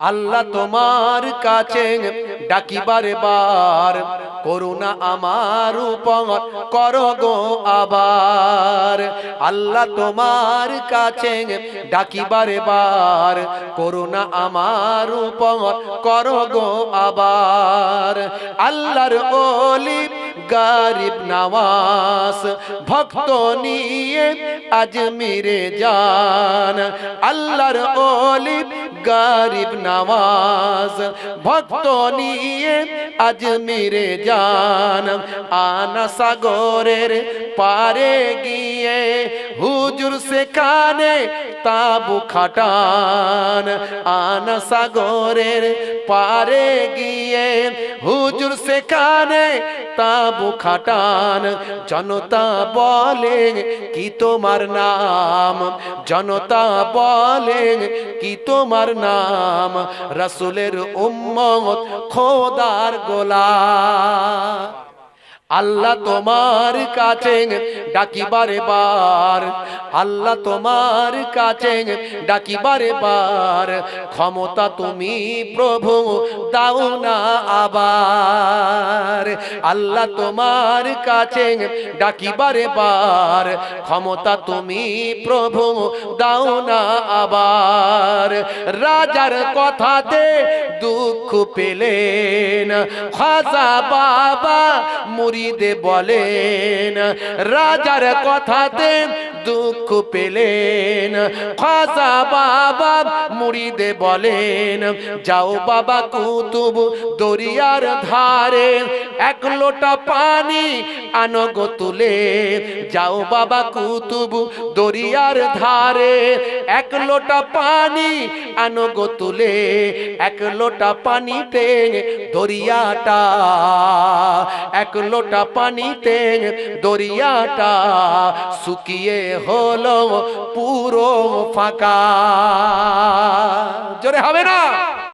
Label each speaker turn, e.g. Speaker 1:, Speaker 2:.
Speaker 1: আল্লাহ তোমার কাছে ডাকিবারে বার করুণা আমার উপর করো গো আবার। আল্লাহ তোমার কাছে ডাকিবারে বার করুণা আমার উপর করো গো আবার। আল্লাহর ওলি গরিব নওয়াজ, ভক্ত নিয়ে আজমিরে যান। আল্লাহর ওলি গরিব নওয়াজ, ভক্ত নিয়ে আজমিরে যান। আনা সাগরের পারে গিয়ে হুজুর সেখানে তাবু খাটান। আনা সাগরের পারে গিয়ে হুজুর সেখানে তাবু খাটান। জনতা বলে, কি তোমার নাম? জনতা বলে, কি তোমার নাম? রসুলের উম্মত খোদার গোলা আল্লাহ তোমার কাছে ডাকিবারে বার। আল্লাহ তোমার কাছে ডাকিবারে বার। ক্ষমতা তুমি প্রভু দাও না আবার। আল্লাহ তোমার কাছে ডাকিবারে বার। ক্ষমতা তুমি প্রভু দাও না আবার। রাজার কথাতে দুঃখ পেলেন। খাজা বাবা মুরিদে বলেন রাজার কথাতে দুঃখ পেলেন। খাজা বাবা মুরিদে বলেন, যাও বাবা কুতুব দরিয়ার ধারে, এক লোটা পানি আনো গো তুলে। যাও বাবা কুতুব দরিয়ার ধারে, এক লোটা পানি আনো গো তুলে। এক লোটা পানিতে দরিয়াটা, এক লোটা পানিতে দরিয়াটা শুকিয়ে হলো পুরো ফাঁকা। জোরে হবে না?